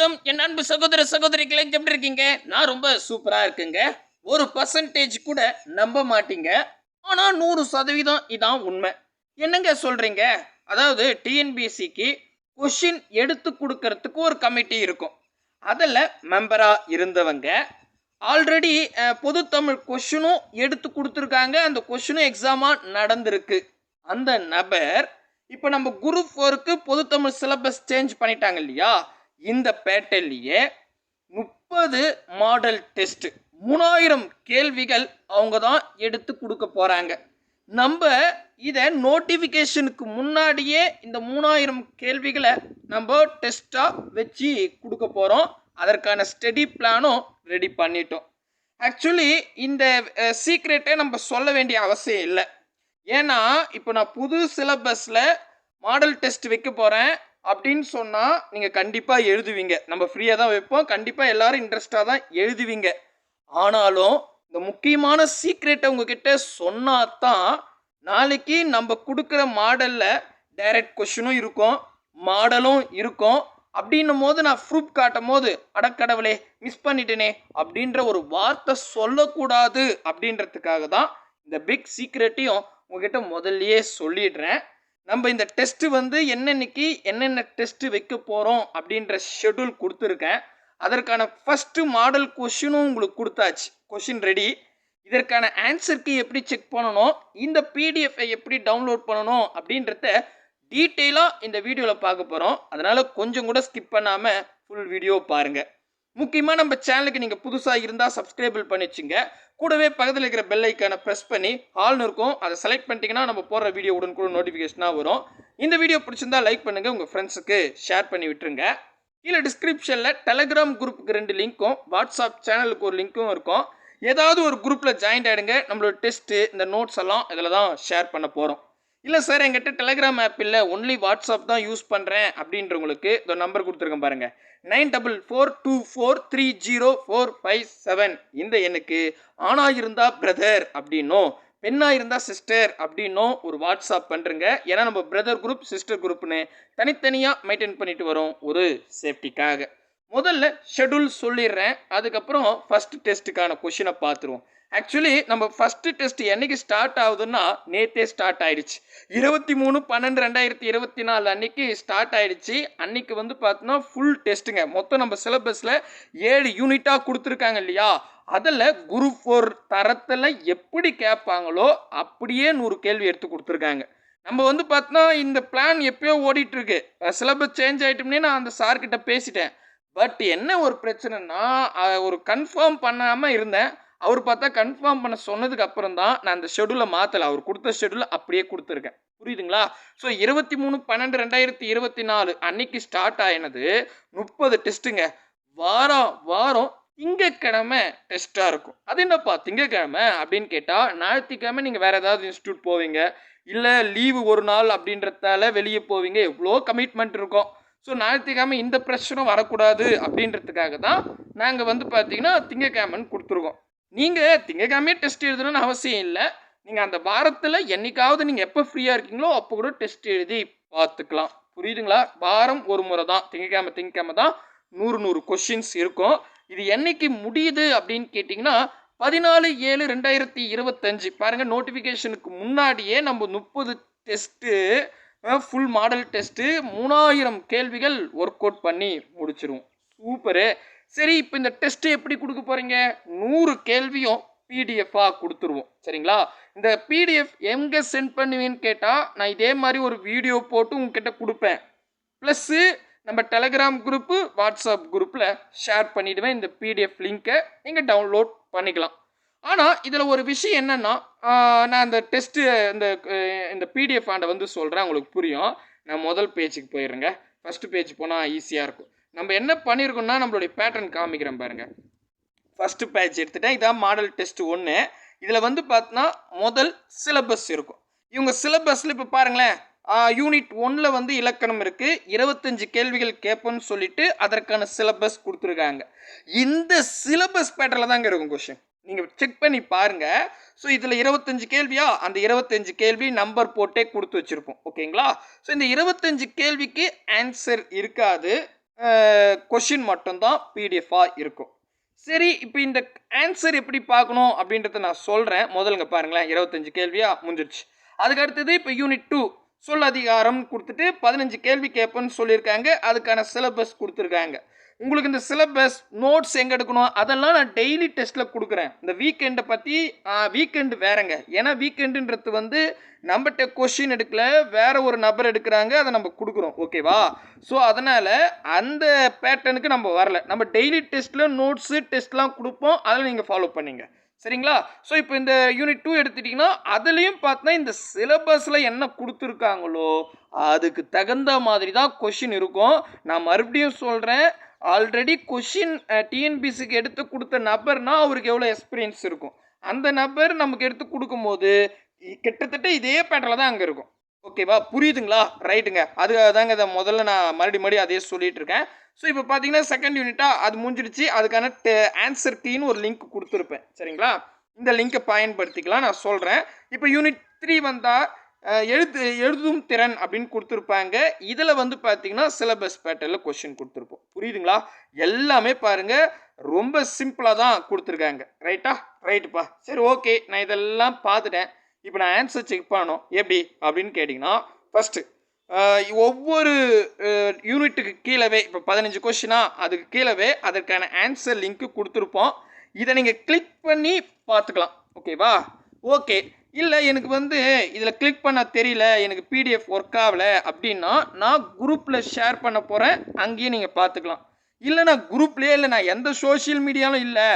வணக்கம். என் அன்பு சகோதர சகோதரிகளை எப்படி இருக்கீங்க? நான் ரொம்ப சூப்பராக இருக்குங்க. ஒரு பர்சன்டேஜ் கூட நம்ப மாட்டீங்க. ஆனால் நூறு சதவீதம் இதான் உண்மை. என்னங்க சொல்கிறீங்க அதாவது டிஎன்பிஎஸ்சிக்கு கொஷின் எடுத்து கொடுக்கறதுக்கு ஒரு கமிட்டி இருக்கும். அதில் மெம்பராக இருந்தவங்க ஆல்ரெடி பொது தமிழ் கொஷினும் எடுத்து கொடுத்துருக்காங்க. அந்த கொஷினும் எக்ஸாமாக நடந்திருக்கு. அந்த நபர் இப்போ நம்ம குரூப் ஃபோருக்கு பொது தமிழ் சிலபஸ் சேஞ்ச் பண்ணிட்டாங்க இல்லையா? இந்த பேட்டர்லேயே முப்பது மாடல் டெஸ்ட் மூணாயிரம் கேள்விகள் அவங்க தான் எடுத்து கொடுக்க போகிறாங்க நம்ம இதை நோட்டிஃபிகேஷனுக்கு முன்னாடியே இந்த மூணாயிரம் கேள்விகளை நம்ம டெஸ்ட்டாக வச்சு கொடுக்க போகிறோம் அதற்கான ஸ்டடி பிளானும் ரெடி பண்ணிட்டோம். ஆக்சுவலி இந்த சீக்ரெட்டை நம்ம சொல்ல வேண்டிய அவசியம் இல்லை. ஏன்னா இப்போ நான் புது சிலபஸில் மாடல் டெஸ்ட் வைக்க போகிறேன் அப்படின்னு சொன்னால் நீங்கள் கண்டிப்பாக எழுதுவீங்க. நம்ம ஃப்ரீயாக தான் வைப்போம். கண்டிப்பாக எல்லாரும் இன்ட்ரெஸ்டாக தான் எழுதுவீங்க. ஆனாலும் இந்த முக்கியமான சீக்ரெட்டை உங்ககிட்ட சொன்னால் தான் நாளைக்கு நம்ம கொடுக்குற மாடலில் டைரக்ட் கொஷினும் இருக்கும் மாடலும் இருக்கும். அப்படின்னும் போது நான் ப்ரூஃப் காட்டும் போது அடக்கடவுளே மிஸ் பண்ணிட்டேனே அப்படின்ற ஒரு வார்த்தை சொல்லக்கூடாது அப்படின்றதுக்காக தான் இந்த பிக் சீக்ரெட்டையும் உங்ககிட்ட முதல்லையே சொல்லிடுறேன். நம்ம இந்த டெஸ்ட்டு வந்து என்னென்னைக்கு என்னென்ன டெஸ்ட்டு வைக்க போகிறோம் அப்படின்ற ஷெட்யூல் கொடுத்துருக்கேன். அதற்கான ஃபஸ்ட்டு மாடல் கொஷினும் உங்களுக்கு கொடுத்தாச்சு. கொஷின் ரெடி இதற்கான ஆன்சருக்கு எப்படி செக் பண்ணணும்? இந்த பிடிஎஃப்பை எப்படி டவுன்லோட் பண்ணணும்? அப்படின்றத டீட்டெயிலாக இந்த வீடியோவில் பார்க்க போகிறோம் அதனால் கொஞ்சம் கூட ஸ்கிப் பண்ணாமல் ஃபுல் வீடியோ பாருங்கள் முக்கியமாக நம்ம சேனலுக்கு நீங்கள் புதுசாக இருந்தால் சப்ஸ்கிரைபிள் பண்ணி வச்சுங்க கூடவே பக்கத்தில் இருக்கிற பெல் ஐக்கானை ப்ரெஸ் பண்ணி ஆல்னு இருக்கும். அதை செலக்ட் பண்ணிட்டீங்கன்னா நம்ம போடுற வீடியோ உடனுக்குள்ள நோட்டிஃபிகேஷனாக வரும். இந்த வீடியோ பிடிச்சிருந்தா லைக் பண்ணுங்கள் உங்கள் ஃப்ரெண்ட்ஸுக்கு ஷேர் பண்ணி விட்டுருங்க. கீழே டிஸ்கிரிப்ஷனில் டெலகிராம் குரூப்புக்கு ரெண்டு லிங்க்கும் வாட்ஸ்அப் சேனலுக்கு ஒரு லிங்க்கும் இருக்கும். ஏதாவது ஒரு குரூப்பில் ஜாயின் ஆகிடுங்க நம்மளோட டெஸ்ட்டு இந்த நோட்ஸ் எல்லாம் இதில் தான் ஷேர் பண்ண போகிறோம் இல்லை சார் என்கிட்ட டெலகிராம் ஆப் இல்லை. ஒன்லி வாட்ஸ்அப் தான் யூஸ் பண்ணுறேன் அப்படின்றவங்களுக்கு இந்த நம்பர் கொடுத்துருக்கேன் பாருங்கள் nine double four two four three zero four five seven இந்த எண்ணுக்கு ஆணாக இருந்தால் பிரதர் அப்படின்னும் பெண்ணாக இருந்தால் சிஸ்டர் அப்படின்னும் ஒரு வாட்ஸ்அப் பண்ணுறங்க ஏன்னா நம்ம பிரதர் குரூப் சிஸ்டர் குரூப்னு தனித்தனியாக மெயின்டைன் பண்ணிட்டு வரோம் ஒரு சேஃப்டிக்காக முதல்ல ஷெட்யூல் சொல்லிடுறேன். அதுக்கப்புறம் ஃபஸ்ட் டெஸ்ட்டுக்கான கொஷினை பார்த்துருவோம். ஆக்சுவலி நம்ம ஃபஸ்ட்டு டெஸ்ட் என்றைக்கு ஸ்டார்ட் ஆகுதுன்னா நேத்தே ஸ்டார்ட் ஆயிடுச்சு. இருபத்தி மூணு பன்னெண்டு ரெண்டாயிரத்தி இருபத்தி நாலு அன்னைக்கு ஸ்டார்ட் ஆயிடுச்சு. அன்னைக்கு வந்து பார்த்தோன்னா ஃபுல் டெஸ்ட்டுங்க மொத்தம் நம்ம சிலபஸில் ஏழு யூனிட்டாக கொடுத்துருக்காங்க இல்லையா? அதில் குரூப் ஃபோர் தரத்தில் எப்படி கேட்பாங்களோ அப்படியே நூறு கேள்வி எடுத்து கொடுத்துருக்காங்க. நம்ம வந்து பார்த்தோன்னா இந்த பிளான் எப்பயோ ஓடிட்டுருக்கு. சிலபஸ் சேஞ்ச் ஆகிட்டோம்னே நான் அந்த சார்கிட்ட பேசிட்டேன். பட் என்ன ஒரு பிரச்சனைனா ஒரு கன்ஃபார்ம் பண்ணாமல் இருந்தேன். அவர் பார்த்தா கன்ஃபார்ம் பண்ண சொன்னதுக்கு அப்புறம் தான் நான் அந்த ஷெடியூலை மாற்றலை அவர் கொடுத்த ஷெடியூலை அப்படியே கொடுத்துருக்கேன். புரியுதுங்களா? ஸோ இருபத்தி மூணு பன்னெண்டு ரெண்டாயிரத்தி இருபத்தி நாலு அன்னைக்கு ஸ்டார்ட் ஆயினது முப்பது டெஸ்ட்டுங்க வாரம் வாரம் திங்கக்கிழமை டெஸ்ட்டாக இருக்கும். அது என்னப்பா திங்கக்கிழமை அப்படின்னு கேட்டால் ஞாயிற்றுக்கிழமை நீங்கள் வேறு ஏதாவது இன்ஸ்டியூட் போவீங்க. இல்லை லீவு ஒரு நாள் அப்படின்றதால வெளியே போவீங்க. எவ்வளோ கமிட்மெண்ட் இருக்கும். ஸோ ஞாயிற்றுக்கிழமை இந்த பிரச்சனை வரக்கூடாது அப்படின்றதுக்காக தான் நாங்கள் வந்து பார்த்தீங்கன்னா திங்கக்கிழமைன்னு கொடுத்துருக்கோம். நீங்கள் திங்கக்கிழமையே டெஸ்ட் எழுதணும்னு அவசியம் இல்லை. நீங்கள் அந்த வாரத்தில் என்னைக்காவது நீங்கள் எப்போ ஃப்ரீயாக இருக்கீங்களோ அப்போ கூட டெஸ்ட் எழுதி பார்த்துக்கலாம் புரியுதுங்களா? வாரம் ஒரு முறை தான். திங்கக்கிழமை திங்கக்கிழமை தான் நூறு நூறு கொஷின்ஸ் இருக்கும். இது என்னைக்கு முடியுது அப்படின்னு கேட்டிங்கன்னா பதினாலு ஏழு ரெண்டாயிரத்தி இருபத்தஞ்சு. பாருங்கள் நோட்டிஃபிகேஷனுக்கு முன்னாடியே நம்ம முப்பது டெஸ்ட்டு ஃபுல் மாடல் டெஸ்ட்டு மூணாயிரம் கேள்விகள் ஒர்க் அவுட் பண்ணி முடிச்சிருவோம். சூப்பரு. சரி இப்போ இந்த டெஸ்ட்டு எப்படி கொடுக்க போகிறீங்க நூறு கேள்வியும் பிடிஎஃபாக கொடுத்துருவோம். சரிங்களா? இந்த பிடிஎஃப் எங்கே சென்ட் பண்ணுவீன்னு கேட்டால் நான் இதே மாதிரி ஒரு வீடியோ போட்டு உங்ககிட்ட கொடுப்பேன். ப்ளஸ்ஸு நம்ம டெலகிராம் குரூப்பு வாட்ஸ்அப் குரூப்பில் ஷேர் பண்ணிவிடுவேன் இந்த பிடிஎஃப் லிங்க்கை நீங்கள் டவுன்லோட் பண்ணிக்கலாம். ஆனால் இதில் ஒரு விஷயம் என்னென்னா நான் இந்த டெஸ்ட்டு இந்த இந்த பிடிஎஃப் ஆண்டை வந்து சொல்கிறேன் உங்களுக்கு புரியும். நான் முதல் பேஜுக்கு போயிடுறேங்க. ஃபஸ்ட்டு பேஜ் போனால் ஈஸியாக இருக்கும். நம்ம என்ன பண்ணியிருக்கோம்னா நம்மளுடைய பேட்டர்ன் காமிக்கிறேன் பாருங்கள் ஃபஸ்ட்டு பேட்ச் எடுத்துட்டேன். இதான் மாடல் டெஸ்ட் ஒன்று இதில் வந்து பார்த்தோன்னா முதல் சிலபஸ் இருக்கும். இவங்க சிலபஸில் இப்போ பாருங்களேன். யூனிட் ஒன்றில் வந்து இலக்கணம் இருக்குது இருபத்தஞ்சு கேள்விகள் கேட்போன்னு சொல்லிட்டு அதற்கான சிலபஸ் கொடுத்துருக்காங்க. இந்த சிலபஸ் பேட்டரில் தாங்க இருக்கும் கொஷின் நீங்கள் செக் பண்ணி பாருங்கள் ஸோ இதில் இருபத்தஞ்சு கேள்வியா? அந்த இருபத்தஞ்சு கேள்வி நம்பர் போட்டே கொடுத்து வச்சுருப்போம். ஓகேங்களா ஸோ இந்த இருபத்தஞ்சு கேள்விக்கு ஆன்சர் இருக்காது. கொஷின் மட்டும்தான் பிடிஎஃபாக இருக்கும். சரி இப்போ இந்த ஆன்சர் எப்படி பார்க்கணும் அப்படின்றத நான் சொல்கிறேன் முதலுங்க பாருங்களேன் இருபத்தஞ்சு கேள்வியாக முடிஞ்சிருச்சு. அதுக்கு அடுத்தது இப்போ யூனிட் டூ சொல் அதிகாரம் கொடுத்துட்டு பதினஞ்சு கேள்வி கேட்பேன்னு சொல்லியிருக்காங்க. அதுக்கான சிலபஸ் கொடுத்துருக்காங்க. உங்களுக்கு இந்த சிலபஸ் நோட்ஸ் எங்கே எடுக்கணும்? அதெல்லாம் நான் டெய்லி டெஸ்ட்டில் கொடுக்குறேன். இந்த வீக்கெண்டை பற்றி வீக்கெண்டு வேறங்க. ஏன்னா வீக்கெண்டுன்றது வந்து நம்மகிட்ட கொஷின் எடுக்கல வேற ஒரு நபர் எடுக்கிறாங்க அதை நம்ம கொடுக்குறோம். ஓகேவா ஸோ அதனால் அந்த பேட்டர்னுக்கு நம்ம வரல. நம்ம டெய்லி டெஸ்ட்டில் நோட்ஸு டெஸ்ட்லாம் கொடுப்போம். அதில் நீங்கள் ஃபாலோ பண்ணிங்க. சரிங்களா? ஸோ இப்போ இந்த யூனிட் டூ எடுத்துட்டிங்கன்னா அதுலேயும் பார்த்தா இந்த சிலபஸில் என்ன கொடுத்துருக்காங்களோ அதுக்கு தகுந்த மாதிரி தான் கொஷின் இருக்கும். நான் மறுபடியும் சொல்கிறேன் ஆல்ரெடி கொஷின் டிஎன்பிசிக்கு எடுத்து கொடுத்த நபர்னா அவருக்கு எவ்வளோ எக்ஸ்பீரியன்ஸ் இருக்கும்? அந்த நபர் நமக்கு எடுத்து கொடுக்கும்போது கிட்டத்தட்ட இதே பேட்டரில் தான் அங்கே இருக்கும். ஓகேவா புரியுதுங்களா? ரைட்டுங்க அது தாங்க இதை முதல்ல நான் மறுபடியும் மறுபடியும் அதே சொல்லிட்டு இருக்கேன். ஸோ இப்போ பார்த்தீங்கன்னா செகண்ட் யூனிட்டாக அது முடிஞ்சிடுச்சு அதுக்கான ஆன்சர் கீன்னு ஒரு லிங்க் கொடுத்துருப்பேன். சரிங்களா? இந்த லிங்கை பயன்படுத்திக்கலாம் நான் சொல்கிறேன் இப்போ யூனிட் த்ரீ வந்தால் எழுத்து எழுதும் திறன் அப்படின்னு கொடுத்துருப்பாங்க. இதில் வந்து பார்த்தீங்கன்னா சிலபஸ் பேட்டர்னில் கொஷின் கொடுத்துருப்போம். புரியுதுங்களா? எல்லாமே பாருங்கள் ரொம்ப சிம்பிளாக தான் கொடுத்துருக்காங்க. ரைட்டா ரைட்டுப்பா சரி ஓகே நான் இதெல்லாம் பார்த்துட்டேன் இப்போ நான் ஆன்சர் செக் பண்ணணும். எப்படி? அப்படின்னு கேட்டிங்கன்னா ஃபஸ்ட்டு ஒவ்வொரு யூனிட்டுக்கு கீழவே இப்போ பதினஞ்சு கொஷினா அதுக்கு கீழவே அதற்கான ஆன்சர் லிங்க்கு கொடுத்துருப்போம். இதை நீங்கள் கிளிக் பண்ணி பார்த்துக்கலாம் ஓகேவா ஓகே இல்லை எனக்கு வந்து இதில் கிளிக் பண்ண தெரியல எனக்கு பிடிஎஃப் ஒர்க் ஆகலை அப்படின்னா நான் குரூப்பில் ஷேர் பண்ண போகிறேன் அங்கேயே நீங்கள் பார்த்துக்கலாம். இல்லை நான் குரூப்லேயே இல்லை நான் எந்த சோஷியல் மீடியாலும் இல்லை.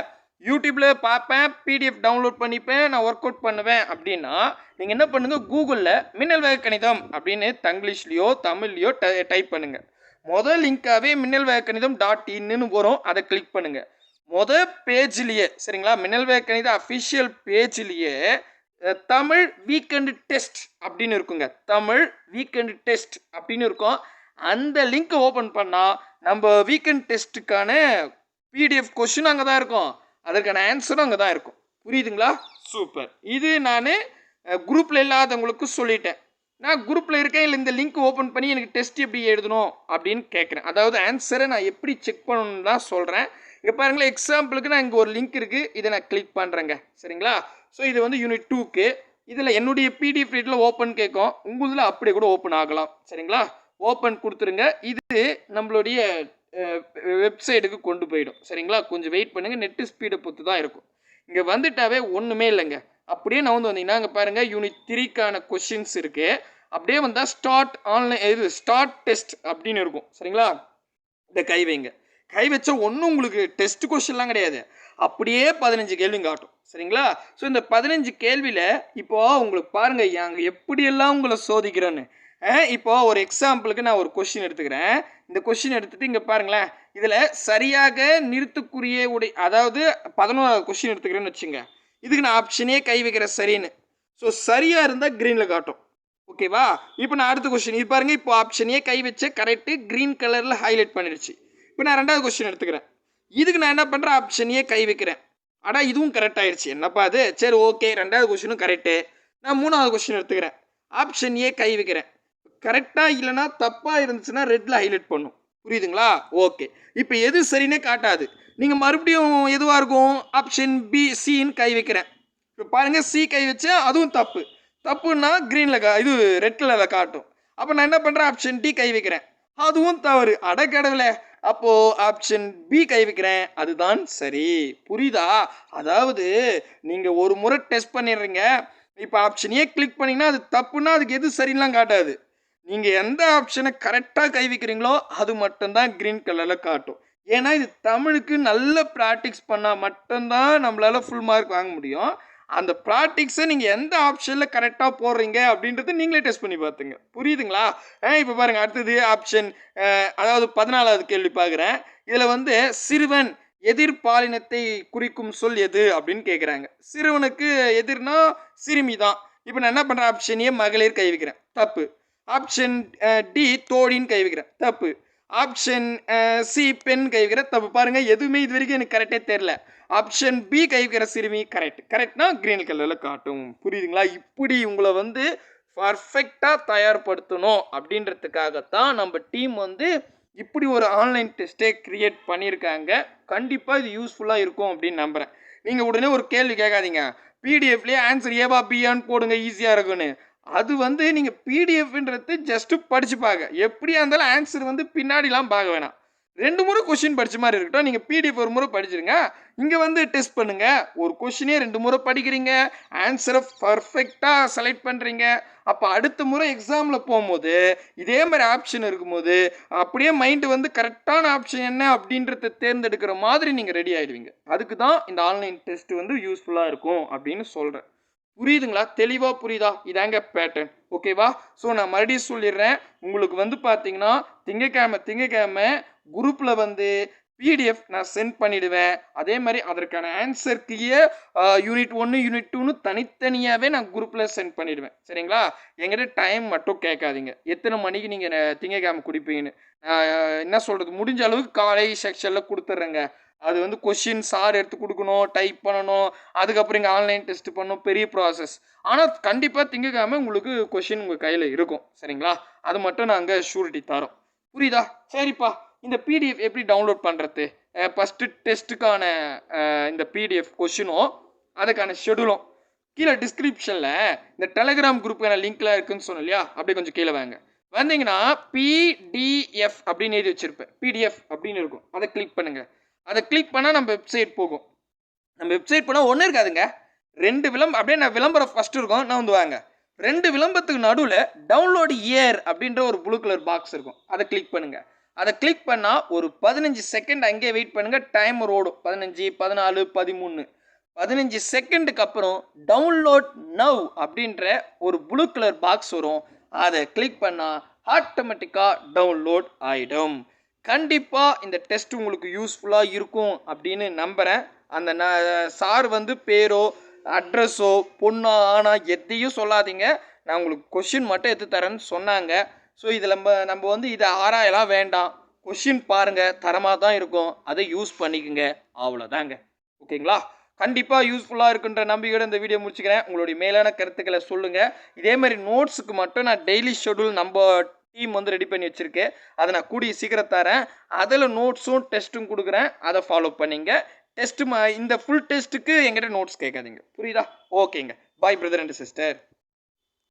யூடியூப்பில் பார்ப்பேன் பிடிஎஃப் டவுன்லோட் பண்ணிப்பேன் நான் ஒர்க் அவுட் பண்ணுவேன் அப்படின்னா நீங்கள் என்ன பண்ணுங்கள் கூகுளில் மின்னல் வேக கணிதம் அப்படின்னு தங்கிலீஷ்லேயோ தமிழ்லையோ டைப் பண்ணுங்கள் முதல் லிங்காகவே மின்னல் வேக கணிதம் டாட் இன்னு வரும் அதை கிளிக் பண்ணுங்கள் மொதல் பேஜ்லேயே சரிங்களா? மின்னல் வேக கணித அஃபிஷியல் பேஜ்லேயே தமிழ் வீக்கெண்டு டெஸ்ட் அப்படின்னு இருக்குங்க. தமிழ் வீக்கெண்டு டெஸ்ட் அப்படின்னு இருக்கும். அந்த லிங்க்கை ஓப்பன் பண்ணால் நம்ம வீக்கெண்ட் டெஸ்ட்டுக்கான பிடிஎஃப் கொஷின் அங்கே தான் இருக்கும். அதற்கான ஆன்சரும் அங்கே தான் இருக்கும். புரியுதுங்களா? சூப்பர் இது நான் குரூப்பில் இல்லாதவங்களுக்கு சொல்லிட்டேன். நான் குரூப்பில் இருக்கேன் இல்லை இந்த லிங்க் ஓப்பன் பண்ணி எனக்கு டெஸ்ட் எப்படி எழுதணும் அப்படின்னு கேட்குறேன் அதாவது ஆன்சரை நான் எப்படி செக் பண்ணணும்னு தான் சொல்கிறேன் இங்கே பாருங்களேன் எக்ஸாம்பிளுக்கு நான் இங்கே ஒரு லிங்க் இருக்குது இதை நான் கிளிக் பண்ணுறேங்க சரிங்களா? ஸோ இது வந்து யூனிட் டூக்கு இதில் என்னுடைய பிடிஎஃப் ரீட்டில் ஓப்பன் கேட்கும் உங்களுதில் அப்படியே கூட ஓப்பன் ஆகலாம். சரிங்களா? ஓப்பன் கொடுத்துருங்க. இது நம்மளுடைய வெப்சைட்டுக்கு கொண்டு போயிடும். சரிங்களா? கொஞ்சம் வெயிட் பண்ணுங்கள் நெட்டு ஸ்பீடை பொறுத்து தான் இருக்கும். இங்கே வந்துட்டாவே ஒன்றுமே இல்லைங்க. அப்படியே நான் வந்து வந்தீங்கன்னா அங்கே பாருங்கள் யூனிட் த்ரீக்கான கொஷின்ஸ் இருக்குது அப்படியே வந்தால் ஸ்டார்ட் ஆன்லைன் இது ஸ்டார்ட் டெஸ்ட் அப்படின்னு இருக்கும். சரிங்களா? இந்த கை வைங்க. கை வச்ச ஒன்றும் உங்களுக்கு டெஸ்ட் கொஷின்லாம் கிடையாது. அப்படியே பதினஞ்சு கேள்வி காட்டும். சரிங்களா? ஸோ இந்த பதினஞ்சு கேள்வியில் இப்போ உங்களுக்கு பாருங்க அங்கே எப்படியெல்லாம் உங்களை சோதிக்கிறேன்னு. இப்போ ஒரு எக்ஸாம்பிளுக்கு நான் ஒரு கொஷின் எடுத்துக்கிறேன். இந்த கொஷின் எடுத்துட்டு இங்கே பாருங்களேன். இதில் சரியாக நிறுத்துக்குரிய உடை அதாவது பதினோராவது கொஷின் எடுத்துக்கிறேன்னு வச்சுங்க. இதுக்கு நான் ஆப்ஷனே கை வைக்கிறேன் சரின்னு. ஸோ சரியாக இருந்தால் க்ரீனில் காட்டும். ஓகேவா இப்போ நான் அடுத்த கொஸ்டின் இது பாருங்கள் இப்போ ஆப்ஷனே கை வச்ச கரெக்டு க்ரீன் கலரில் ஹைலைட் பண்ணிடுச்சு. இப்போ நான் ரெண்டாவது கொஸ்டின் எடுத்துக்கிறேன். இதுக்கு நான் என்ன பண்ணுறேன் ஆப்ஷனையே கை வைக்கிறேன். அடா இதுவும் கரெக்ட் ஆயிடுச்சு. என்னப்பா அது? சரி ஓகே ரெண்டாவது கொஸ்டினும் கரெக்டு நான் மூணாவது கொஸ்டின் எடுத்துக்கிறேன். ஆப்ஷன் ஏ கை வைக்கிறேன். கரெக்டாக இல்லைன்னா தப்பாக இருந்துச்சுன்னா ரெட்டில் ஹைலைட் பண்ணும். புரியுதுங்களா? ஓகே இப்போ எது சரின்னே காட்டாது. நீங்கள் மறுபடியும் எதுவாக இருக்கும்? ஆப்ஷன் பி சின்னு கை வைக்கிறேன். இப்போ பாருங்கள் சி கை வச்சா அதுவும் தப்பு. தப்புன்னா க்ரீனில் கா இது ரெட் கலரில் காட்டும். அப்போ நான் என்ன பண்ணுறேன் ஆப்ஷன் டி கை வைக்கிறேன். அதுவும் தவறு. அடக்கடவுளே. அப்போது ஆப்ஷன் பி கை வைக்கிறேன். அதுதான் சரி. புரியுதா? அதாவது நீங்கள் ஒரு முறை டெஸ்ட் பண்ணிடுறீங்க. இப்போ ஆப்ஷன் ஏ கிளிக் பண்ணிங்கன்னா அது தப்புன்னா அதுக்கு எது சரிலாம் காட்டாது. நீங்கள் எந்த ஆப்ஷனை கரெக்டாக கை வைக்கிறீங்களோ அது மட்டும்தான் க்ரீன் கலரில் காட்டும். ஏன்னா இது தமிழுக்கு நல்ல ப்ராக்டிக்ஸ் பண்ணால் மட்டும்தான் நம்மளால் ஃபுல் மார்க் வாங்க முடியும். அந்த ப்ராக்டிக்ஸை நீங்கள் எந்த ஆப்ஷனில் கரெக்டாக போடுறீங்க அப்படின்றத நீங்களே டெஸ்ட் பண்ணி பார்த்துங்க. புரியுதுங்களா? இப்போ பாருங்கள் அடுத்தது ஆப்ஷன் அதாவது பதினாலாவது கேள்வி பார்க்குறேன். இதில் வந்து சிறுவன் எதிர்பாலினத்தை குறிக்கும் சொல் எது அப்படின்னு கேட்குறாங்க சிறுவனுக்கு எதிர்னா சிறுமி தான். இப்போ நான் என்ன பண்ணுறேன் ஆப்ஷன் ஏ மகளிர் கை வைக்கிறேன். தப்பு. ஆப்ஷன் டி தோழின்னு கை வைக்கிறேன். தப்பு. ஆப்ஷன் சி பெண் கை வைக்கிறேன். தப்பு. பாருங்கள் எதுவுமே இது வரைக்கும் எனக்கு கரெக்டே தெரில ஆப்ஷன் பி கைவிக்கிற சிறுமி கரெக்ட் கரெக்ட்னா கிரீன் கலரில் காட்டும். புரியுதுங்களா? இப்படி உங்களை வந்து பர்ஃபெக்டாக தயார்படுத்தணும் அப்படின்றதுக்காகத்தான் நம்ம டீம் வந்து இப்படி ஒரு ஆன்லைன் டெஸ்ட்டே க்ரியேட் பண்ணியிருக்காங்க. கண்டிப்பாக இது யூஸ்ஃபுல்லாக இருக்கும் அப்படின்னு நம்புகிறேன் நீங்கள் உடனே ஒரு கேள்வி கேட்காதீங்க. பிடிஎஃப்லேயே ஆன்சர் ஏவா பியான்னு போடுங்க ஈஸியாக இருக்குன்னு. அது வந்து நீங்கள் பிடிஎஃப்ன்றது ஜஸ்ட்டு படிச்சு பார்க்க எப்படியா இருந்தாலும் ஆன்சர் வந்து பின்னாடிலாம் பார்க்க வேணாம். ரெண்டு முறை கொஷின் படித்த மாதிரி இருக்கட்டும். நீங்கள் பிடிஎஃப் ஒரு முறை படிச்சிருங்க. இங்கே வந்து டெஸ்ட் பண்ணுங்கள் ஒரு கொஷினே ரெண்டு முறை படிக்கிறீங்க. ஆன்சரை பர்ஃபெக்டாக செலக்ட் பண்ணுறீங்க அப்போ அடுத்த முறை எக்ஸாமில் போகும்போது இதே மாதிரி ஆப்ஷன் இருக்கும்போது அப்படியே மைண்டு வந்து கரெக்டான ஆப்ஷன் என்ன அப்படின்றத தேர்ந்தெடுக்கிற மாதிரி நீங்கள் ரெடி ஆகிடுவீங்க அதுக்கு தான் இந்த ஆன்லைன் டெஸ்ட் வந்து யூஸ்ஃபுல்லாக இருக்கும் அப்படின்னு சொல்கிறேன் புரியுதுங்களா? தெளிவாக புரியுதா? இதாங்க பேட்டர்ன் ஓகேவா ஸோ நான் மறுபடியும் சொல்லிடுறேன். உங்களுக்கு வந்து பார்த்தீங்கன்னா திங்கக்கிழமை திங்கக்கிழமை குரூப்பில் வந்து பிடிஎஃப் நான் சென்ட் பண்ணிடுவேன். அதே மாதிரி அதற்கான ஆன்சருக்குயே யூனிட் ஒன்று யூனிட் டூன்னு தனித்தனியாகவே நான் குரூப்பில் சென்ட் பண்ணிடுவேன். சரிங்களா? எங்கிட்ட டைம் மட்டும் கேட்காதீங்க. எத்தனை மணிக்கு நீங்கள் திங்கக்கிழமை குடிப்பீங்கன்னு. என்ன சொல்கிறது முடிஞ்ச அளவுக்கு காலை செக்ஷனில் கொடுத்துட்றேங்க. அது வந்து கொஷின் சார் எடுத்து கொடுக்கணும் டைப் பண்ணணும். அதுக்கப்புறம் இங்கே ஆன்லைன் டெஸ்ட் பண்ணணும் பெரிய ப்ராசஸ் ஆனால் கண்டிப்பாக திங்கக்கிழமை உங்களுக்கு கொஷின் உங்கள் கையில் இருக்கும். சரிங்களா? அது மட்டும் நாங்கள் ஷூரிட்டி தரோம் புரியுதா? சரிப்பா. இந்த பிடிஎஃப் எப்படி டவுன்லோட் பண்ணுறது ஃபஸ்ட்டு டெஸ்ட்டுக்கான இந்த பிடிஎஃப் கொஷினும் அதுக்கான ஷெடியூலும் கீழே டிஸ்கிரிப்ஷனில் இந்த டெலகிராம் குரூப்புக்கான லிங்க்லாம் இருக்குன்னு சொன்னோம் இல்லையா? அப்படியே கொஞ்சம் கீழே வாங்க. வந்தீங்கன்னா பிடிஎஃப் அப்படின்னு எழுதி வச்சுருப்பேன். பிடிஎஃப் அப்படின்னு இருக்கும். அதை கிளிக் பண்ணுங்கள் அதை கிளிக் பண்ணால் நம்ம வெப்சைட் போகும். நம்ம வெப்சைட் போனால் ஒன்றும் இருக்காதுங்க. ரெண்டு விளம்பரம் அப்படியே நான் விளம்பரம் ஃபஸ்ட்டு இருக்கும். நான் வந்து வாங்க. ரெண்டு விளம்பரத்துக்கு நடுவில் டவுன்லோடு இயர் அப்படின்ற ஒரு ப்ளூ கலர் பாக்ஸ் இருக்கும். அதை கிளிக் பண்ணுங்கள் அதை கிளிக் பண்ணால் ஒரு பதினஞ்சு செகண்ட் அங்கேயே வெயிட் பண்ணுங்கள் டைமர் ஓடும். பதினஞ்சு பதினாலு பதிமூணு. பதினஞ்சு செகண்டுக்கு அப்புறம் டவுன்லோட் நவ் அப்படின்ற ஒரு ப்ளூ கலர் பாக்ஸ் வரும். அதை கிளிக் பண்ணால் ஆட்டோமேட்டிக்காக டவுன்லோட் ஆகிடும் கண்டிப்பாக இந்த டெஸ்ட் உங்களுக்கு யூஸ்ஃபுல்லாக இருக்கும் அப்படின்னு நம்புகிறேன் அந்த ந சார் வந்து பேரோ அட்ரஸோ பொண்ணா ஆனா எதையும் சொல்லாதீங்க. நான் உங்களுக்கு கொஷின் மட்டும் எடுத்து தரேன்னு சொன்னாங்க. ஸோ இதில் நம்ம நம்ம வந்து இதை ஆராயலாம் வேண்டாம். கொஷின் பாருங்கள் தரமாக தான் இருக்கும். அதை யூஸ் பண்ணிக்கோங்க. அவ்வளோதாங்க. ஓகேங்களா? கண்டிப்பாக யூஸ்ஃபுல்லாக இருக்குன்ற நம்பிக்கையோட இந்த வீடியோ முடிச்சுக்கிறேன். உங்களுடைய மேலான கருத்துக்களை சொல்லுங்கள் இதே மாதிரி நோட்ஸுக்கு மட்டும் நான் டெய்லி ஷெடியூல் நம்ம டீம் வந்து ரெடி பண்ணி வச்சுருக்கேன் அதை நான் கூடிய சீக்கிரம் தரேன். அதில் நோட்ஸும் டெஸ்ட்டும் கொடுக்குறேன். அதை ஃபாலோ பண்ணிங்க. டெஸ்ட்டு இந்த ஃபுல் டெஸ்ட்டுக்கு எங்கிட்ட நோட்ஸ் கேட்காதீங்க. புரியுதா? ஓகேங்க. பாய் பிரதர் அண்ட் சிஸ்டர்